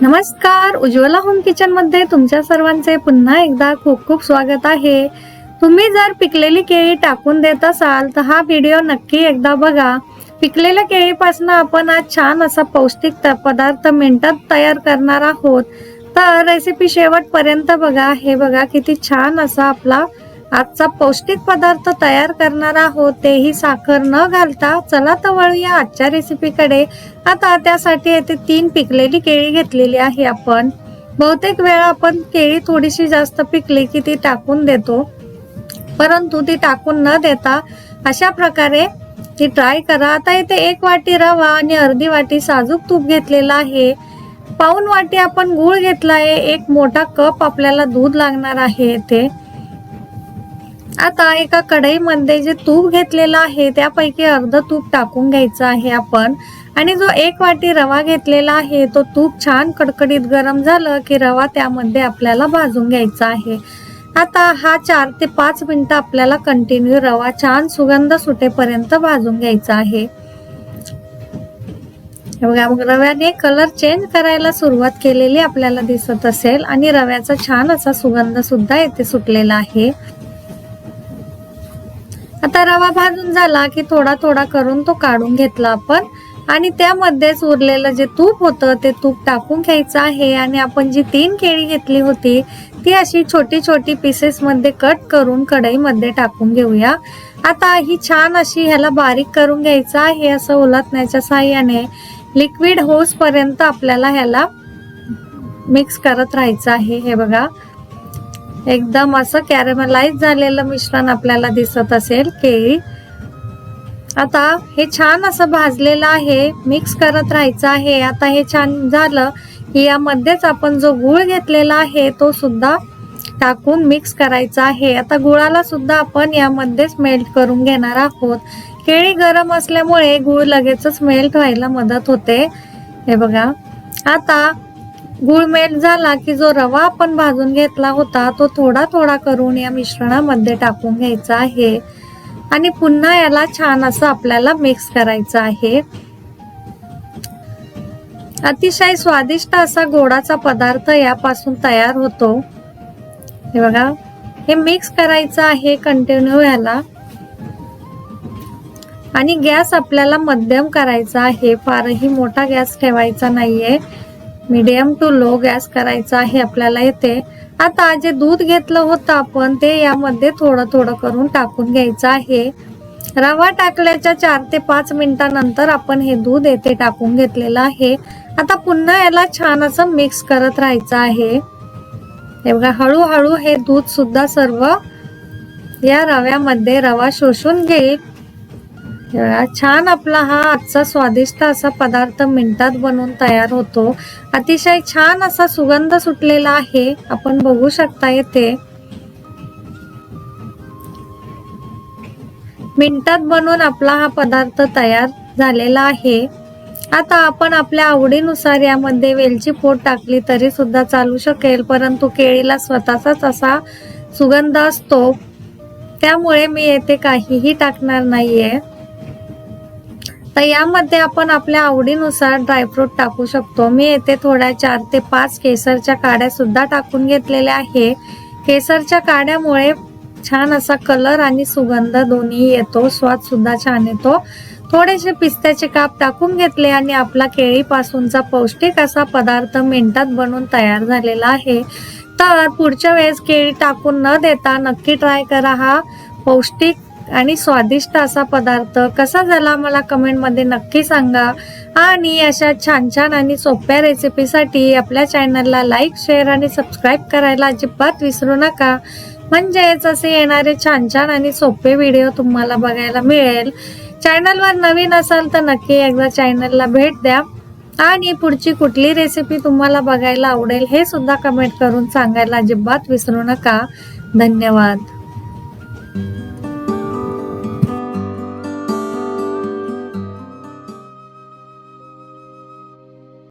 नमस्कार उज्ज्वला होम किचनमध्ये तुमच्या सर्वांचे पुन्हा एकदा खूप खूप स्वागत आहे. तुम्ही जर पिकलेली केळी टाकून देत असाल तर हा व्हिडिओ नक्की एकदा बघा. पिकलेल्या केळीपासून आपण आज छान असा पौष्टिक त- पदार्थ मिनिटात तयार करणार आहोत. तर रेसिपी शेवटपर्यंत बघा. हे बघा किती छान असा आपला आजचा पौष्टिक पदार्थ तयार करणार आहोत. तेही साखर न घालता चला तर वळूया आजच्या रेसिपीकडे आता त्यासाठी येथे तीन पिकलेली केळी घेतलेली आहे आपण. बहुतेक वेळा आपण केळी थोडीशी जास्त पिकली की ती टाकून देतो. परंतु ती टाकून न देता अशा प्रकारे ती ट्राय करा. आता इथे एक वाटी रवा आणि अर्धी वाटी साजूक तूप घेतलेला आहे. पाऊन वाटी आपण गूळ घेतला आहे एक मोठा कप आपल्याला दूध लागणार आहे येथे आता एका कढईमध्ये जे तूप घेतलेलं आहे त्यापैकी अर्ध तूप टाकून घ्यायचं आहे आपण. आणि जो एक वाटी रवा घेतलेला आहे तो तूप छान कडकडीत गरम झालं की रवा त्यामध्ये आपल्याला भाजून घ्यायचा आहे. आता हा चार ते पाच मिनिटं आपल्याला कंटिन्यू रवा छान सुगंध सुटेपर्यंत भाजून घ्यायचा आहे. बघा मग रव्याने कलर चेंज करायला सुरुवात केलेली आपल्याला दिसत असेल आणि रव्याचा छान असा सुगंध सुद्धा येथे सुटलेला आहे. आता रवा भाजून झाला की थोडा थोडा करून तो काढून घेतला आपण. आणि त्यामध्येच उरलेलं जे तूप होतं ते तूप टाकून घ्यायचं आहे. आणि आपण जी तीन केळी घेतली होती ती अशी छोटी छोटी पीसेसमध्ये कट करून कढईमध्ये टाकून घेऊया. आता ही छान अशी ह्याला बारीक करून घ्यायचं आहे असं उलटण्याच्या साह्याने लिक्विड होस पर्यंत आपल्याला ह्याला मिक्स करत राहायचं आहे. हे बघा एकदम असं कॅरेमलाइज झालेलं मिश्रण आपल्याला दिसत असेल केळी. आता हे छान असं भाजलेलं आहे मिक्स करत राहायचं आहे. आता हे छान झालं की यामध्येच आपण जो गूळ घेतलेला आहे तो सुद्धा टाकून मिक्स करायचा आहे. आता गुळाला सुद्धा आपण यामध्येच मेल्ट करून घेणार आहोत. केळी गरम असल्यामुळे गूळ लगेचच मेल्ट व्हायला मदत होते. हे बघा. आता गुळमेट झाला की जो रवा आपण भाजून घेतला होता तो थोडा थोडा करून या मिश्रणामध्ये टाकून घ्यायचा आहे. आणि पुन्हा याला छान असं आपल्याला मिक्स करायचं आहे. अतिशय स्वादिष्ट असा गोडाचा पदार्थ यापासून तयार होतो. हे बघा हे मिक्स करायचं आहे कंटिन्यू याला. आणि गॅस आपल्याला मध्यम करायचा आहे. फारही मोठा गॅस ठेवायचा नाहीये. मीडियम टू लो गॅस करायचा आहे आपल्याला येते आता जे दूध घेतलं होतं आपण ते यामध्ये थोडं थोडं करून टाकून घ्यायचं आहे. रवा टाकल्याच्या चार ते पाच मिनिटानंतर आपण हे दूध येथे टाकून घेतलेलं आहे. आता पुन्हा याला छान असं मिक्स करत राहायचं आहे. हे बघा हळूहळू हे दूध सुद्धा सर्व या रव्यामध्ये रवा शोषून घेईल. छान आपला हा आजचा स्वादिष्ट असा पदार्थ मिनिटात बनवून तयार होतो. अतिशय छान असा सुगंध सुटलेला आहे. आपण बघू शकता येथे. मिनिटात बनवून आपला हा पदार्थ तयार झालेला आहे. आता आपण आपल्या आवडीनुसार यामध्ये वेलची पोट टाकली तरी सुद्धा चालू शकेल परंतु केळीला स्वतःचाच असा सुगंध असतो. त्यामुळे मी येथे काहीही टाकणार नाहीये. तर यामध्ये आपण आपल्या आवडीनुसार ड्रायफ्रूट टाकू शकतो. मी येथे थोड्या चार ते पाच केसरच्या काड्या सुद्धा टाकून घेतलेल्या आहे. केसरच्या काड्यामुळे छान असा कलर आणि सुगंध दोन्ही येतो. स्वाद सुद्धा छान येतो. थोडेसे पिस्त्याचे काप टाकून घेतले आणि आपला केळीपासूनचा पौष्टिक असा पदार्थ मिनिटात बनवून तयार झालेला आहे. तर पुढच्या वेळेस केळी टाकून न देता नक्की ट्राय करा हा पौष्टिक आणि स्वादिष्ट असा पदार्थ कसा झाला मला कमेंटमध्ये नक्की सांगा. आणि अशा छान छान आणि सोप्या रेसिपीसाठी आपल्या चॅनलला लाईक शेअर आणि सबस्क्राईब करायला अजिबात विसरू नका. म्हणजेच असे येणारे छान छान आणि सोपे व्हिडिओ तुम्हाला बघायला मिळेल. चॅनलवर नवीन असाल तर नक्की एकदा चॅनलला भेट द्या. आणि पुढची कुठली रेसिपी तुम्हाला बघायला आवडेल हे सुद्धा कमेंट करून सांगायला अजिबात विसरू नका. धन्यवाद.